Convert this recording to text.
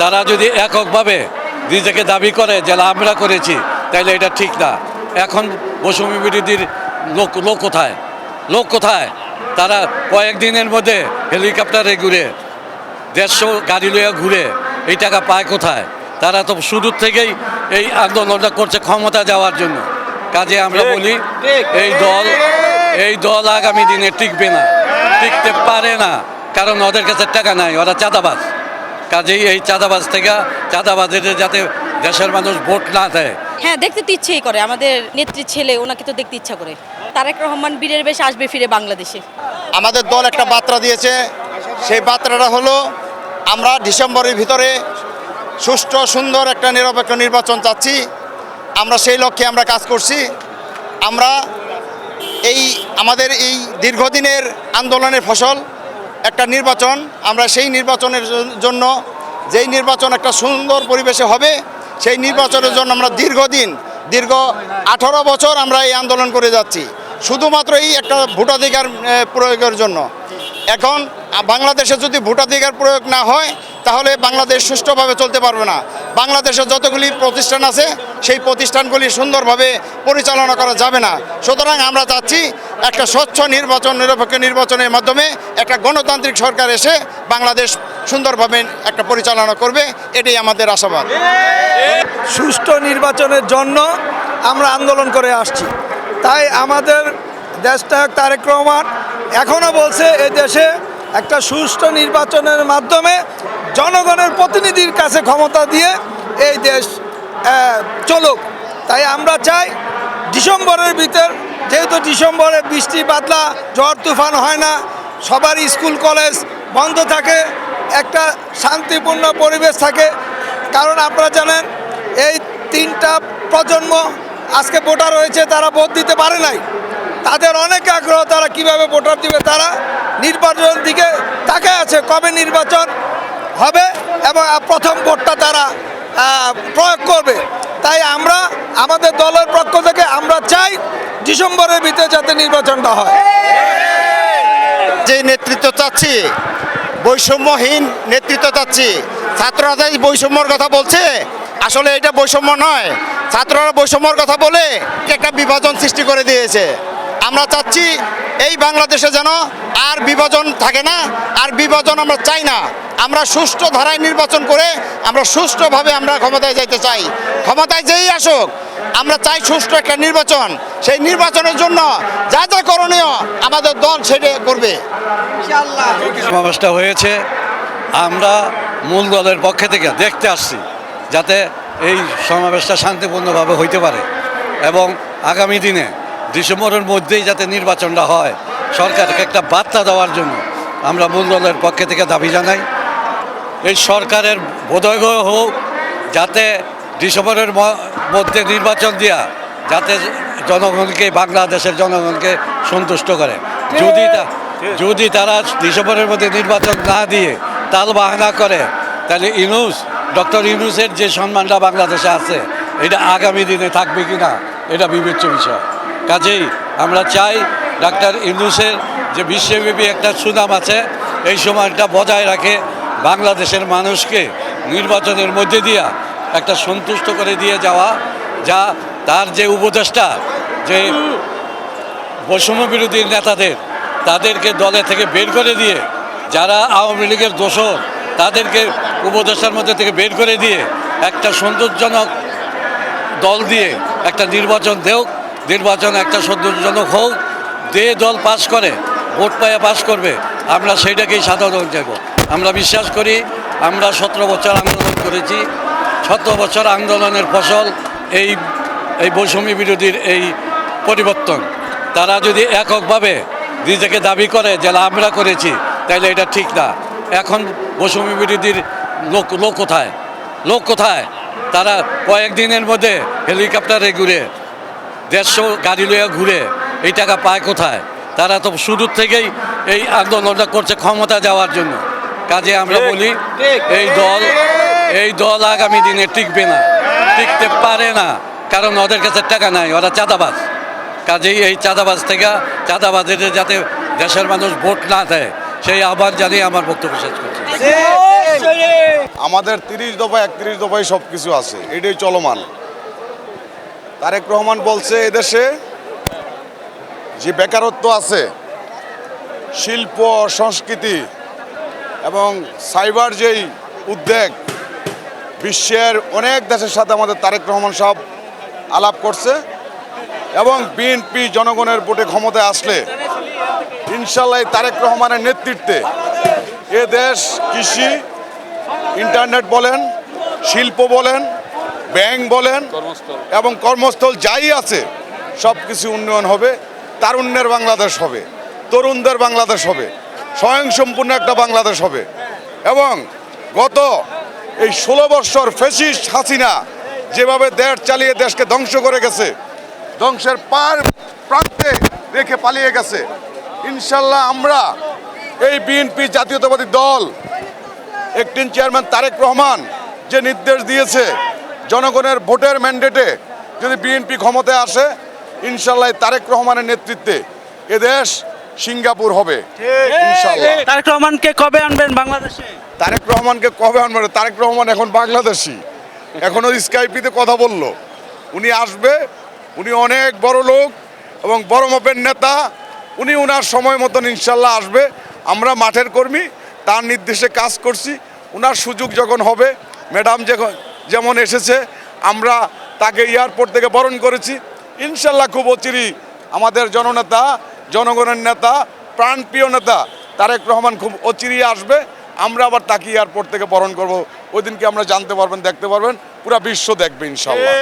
তারা যদি এককভাবে নিজেকে দাবি করে যে আমরা করেছি তাহলে এটা ঠিক না। এখন বৈষম্য বিরোধীর লোক লোক কোথায়? লোক কোথায়? তারা কয়েকদিনের মধ্যে হেলিকপ্টারে ঘুরে দেড়শো গাড়ি লইয়া ঘুরে এই টাকা পায় কোথায়? তারা তো শুরু থেকেই এই আন্দোলনটা করছে ক্ষমতা যাওয়ার জন্য। কাজে আমরা বলি এই দল এই দল আগামী দিনে টিকবে না। টিকতে পারে না কারণ ওদের কাছে টাকা নাই ওরা চাঁদাবাজ। কাজেই এই চাঁদাবাজ থেকে চাঁদাবাজের যাতে দেশের মানুষ ভোট না দেয়। হ্যাঁ দেখতে তো ইচ্ছেই করে। আমাদের নেত্রীর ছেলে ওনাকে তো দেখতে ইচ্ছা করে। তারেক রহমান বীরের বেশ আসবে ফিরে বাংলাদেশে। আমাদের দল একটা বার্তা দিয়েছে। সেই বার্তাটা হলো আমরা ডিসেম্বরের ভিতরে সুষ্ঠু সুন্দর একটা নিরপেক্ষ নির্বাচন চাচ্ছি। আমরা সেই লক্ষ্যে আমরা কাজ করছি। আমরা এই আমাদের এই দীর্ঘদিনের আন্দোলনের ফসল একটা নির্বাচন, আমরা সেই নির্বাচনের জন্য, যেই নির্বাচন একটা সুন্দর পরিবেশে হবে, সেই নির্বাচনের জন্য আমরা দীর্ঘদিন, দীর্ঘ আঠারো বছর আমরা এই আন্দোলন করে যাচ্ছি। শুধুমাত্র এই একটা ভোটাধিকার প্রয়োগের জন্য। এখন বাংলাদেশে যদি ভোটাধিকার প্রয়োগ না হয়, তাহলে বাংলাদেশ সুষ্ঠুভাবে চলতে পারবে না। বাংলাদেশে যতগুলি প্রতিষ্ঠান আছে, সেই প্রতিষ্ঠানগুলি সুন্দরভাবে পরিচালনা করা যাবে না। সুতরাং আমরা চাচ্ছি একটা স্বচ্ছ নির্বাচন, নিরপেক্ষ নির্বাচনের মাধ্যমে একটা গণতান্ত্রিক সরকার এসে বাংলাদেশ সুন্দরভাবে একটা পরিচালনা করবে, এটাই আমাদের আশাবাদ। সুষ্ঠু নির্বাচনের জন্য আমরা আন্দোলন করে আসছি। তাই আমাদের দেশটায়ক তারেক রহমান এখনও বলছে এ দেশে একটা সুষ্ঠু নির্বাচনের মাধ্যমে জনগণের প্রতিনিধির কাছে ক্ষমতা দিয়ে এই দেশ চলুক। তাই আমরা চাই ডিসেম্বরের ভিতর যেহেতু ডিসেম্বরে বৃষ্টি বাদলা ঝড় তুফান হয় না সবার স্কুল, কলেজ বন্ধ থাকে, একটা শান্তিপূর্ণ পরিবেশ থাকে। কারণ আপনারা জানেন, এই তিনটা প্রজন্ম আজকে ভোটার হয়েছে, তারা ভোট দিতে পারে নাই। তাদের অনেক আগ্রহ, তারা কীভাবে ভোটার দিবে, তারা নির্বাচন দিকে তাকে আছে, কবে নির্বাচন হবে এবং প্রথম ভোটটা তারা প্রয়োগ করবে। তাই আমরা, আমাদের দলের পক্ষ থেকে আমরা চাই ডিসেম্বরের ভিতরে যাতে নির্বাচনটা হয়। যে নেতৃত্ব চাচ্ছি, বৈষম্যহীন নেতৃত্ব চাচ্ছি। ছাত্ররা যে বৈষম্যর কথা বলছে, আসলে এটা বৈষম্য নয়। ছাত্ররা বৈষম্যর কথা বলে একটা বিভাজন সৃষ্টি করে দিয়েছে। আমরা চাচ্ছি এই বাংলাদেশে যেন আর বিভাজন থাকে না, আর বিভাজন আমরা চাই না। আমরা সুষ্ঠু ধারায় নির্বাচন করে আমরা সুষ্ঠুভাবে আমরা ক্ষমতায় যাইতে চাই। ক্ষমতায় যেই আসুক আমরা চাই সুষ্ঠু একটা নির্বাচন। সেই নির্বাচনের জন্য যা যা করণীয় আমাদের দল সেটা করবে। সমাবেশটা হয়েছে। আমরা মূল দলের পক্ষে থেকে দেখতে আসছি যাতে এই সমাবেশটা শান্তিপূর্ণভাবে হইতে পারে এবং আগামী দিনে ডিসেম্বরের মধ্যেই যাতে নির্বাচনটা হয় সরকারকে একটা বার্তা দেওয়ার জন্য আমরা মূল দলের পক্ষে থেকে দাবি জানাই। এই সরকারের বোধয় হোক যাতে ডিসেম্বরের মধ্যে নির্বাচন দেওয়া যাতে জনগণকে, বাংলাদেশের জনগণকে সন্তুষ্ট করে। যদি যদি তারা ডিসেম্বরের মধ্যে নির্বাচন না দিয়ে তাল বাহানা করে, তাহলে ইনুস ডক্টর ইনুসের যে সম্মানটা বাংলাদেশে আছে, এটা আগামী দিনে থাকবে কি না, এটা বিবেচ্য বিষয়। কাজেই আমরা চাই ডাক্তার ইনুসের যে বিশ্বব্যাপী একটা সুনাম আছে, এই সময়টা বজায় রাখে বাংলাদেশের মানুষকে নির্বাচনের মধ্যে দিয়া একটা সন্তুষ্ট করে দিয়ে যাওয়া, যা তার যে উপদেষ্টা, যে বৈষম্য বিরোধী নেতাদের, তাদেরকে দলে থেকে বের করে দিয়ে, যারা আওয়ামী লীগের দোষর, তাদেরকে উপদেষ্টার মধ্যে থেকে বের করে দিয়ে, একটা সৌন্দর্যজনক দল দিয়ে একটা নির্বাচন দেও নির্বাচন একটা সৌন্দর্যজনক হোক, যে দল পাস করে, ভোট পায়ে পাস করবে, আমরা সেইটাকেই সাধারণ যাব আমরা বিশ্বাস করি, আমরা সতেরো বছর আন্দোলন করেছি সতেরো বছর আন্দোলনের ফসল এই এই বৈষম্য বিরোধীর এই পরিবর্তন। তারা যদি এককভাবে নিজেকে দাবি করে যে আমরা করেছি তাহলে এটা ঠিক না। এখন বৈষম্য বিরোধীর লোক লোক কোথায়? লোক কোথায়? তারা কয়েকদিনের মধ্যে হেলিকপ্টারে ঘুরে দেড়শো গাড়ি লইয়া ঘুরে এই টাকা পায় কোথায়? তারা তো শুরু থেকেই এই আন্দোলনটা করছে ক্ষমতা যাওয়ার জন্য। কাজে আমরা বলি এই দল এই দল আগামী দিনে টিকবে না। টিকতে পারে না, কারণ ওদের কাছে টাকা নাই, ওরা চাঁদাবাজ। কাজেই এই চাঁদাবাজ থেকে, চাঁদাবাজের যাতে দেশের মানুষ ভোট না দেয়, সেই আহ্বান জানিয়ে আমার বক্তব্য শেষ করছি। আমাদের তিরিশ দফা, একত্রিশ দফায় সব কিছু আছে, এটাই চলমান। তারেক রহমান বলছে, এদেশে যে বেকারত্ব আছে, শিল্প, সংস্কৃতি এবং সাইবার যেই উদ্যোগ বিশ্বের অনেক দেশের সাথে আমাদের তারেক রহমান সাহেব আলাপ করছে এবং বিএনপি জনগণের ভোটে ক্ষমতায় আসলে ইনশাল্লাহ এই তারেক রহমানের নেতৃত্বে এ দেশ কৃষি ইন্টারনেট বলেন শিল্প বলেন ব্যাংক বলেন এবং কর্মস্থল যাই আছে সব কিছু উন্নয়ন হবে তারুণ্যের বাংলাদেশ হবে তরুণদের বাংলাদেশ হবে স্বয়ংসম্পূর্ণ একটা বাংলাদেশ হবে এবং গত এই ষোলো বৎসর ফেসিস হাসিনা যেভাবে দেশ চালিয়ে দেশকে ধ্বংস করে গেছে ধ্বংসের পার প্রান্তে রেখে পালিয়ে গেছে। ইনশাল্লাহ আমরা এই বিএনপি জাতীয়তাবাদী দল একটিন চেয়ারম্যান তারেক রহমান যে নির্দেশ দিয়েছে জনগণের ভোটের ম্যান্ডেটে যদি বিএনপি ক্ষমতায় আসে ইনশাল্লাহ তারেক রহমানের নেতৃত্বে এদেশ সিঙ্গাপুর হবে। ইনশাল্লাহ। তারেক রহমানকে কবে আনবেন বাংলাদেশে? তারেক রহমানকে কবে আনবে? তারেক রহমান এখন বাংলাদেশি। এখনও স্কাইপিতে কথা বলল। উনি আসবে, উনি অনেক বড় লোক এবং বড় মাপের নেতা। উনি উনার সময় মতন ইনশাল্লাহ আসবে। আমরা মাঠের কর্মী, তার নির্দেশে কাজ করছি। উনার সুযোগ যখন হবে, ম্যাডাম যেমন এসেছে, আমরা তাকে এয়ারপোর্ট থেকে বরণ করেছি। ইনশাল্লাহ খুব অচিরি আমাদের জননেতা, জনগণের নেতা, প্রাণপ্রিয় নেতা তারেক রহমান খুব অচিরিয়ে আসবে। আমরা আবার তাকিয়ে এয়ারপোর্ট থেকে বরণ করব। ওই দিনকে আমরা জানতে পারবেন, দেখতে পারবেন, পুরা বিশ্ব দেখবে ইনশাল্লাহ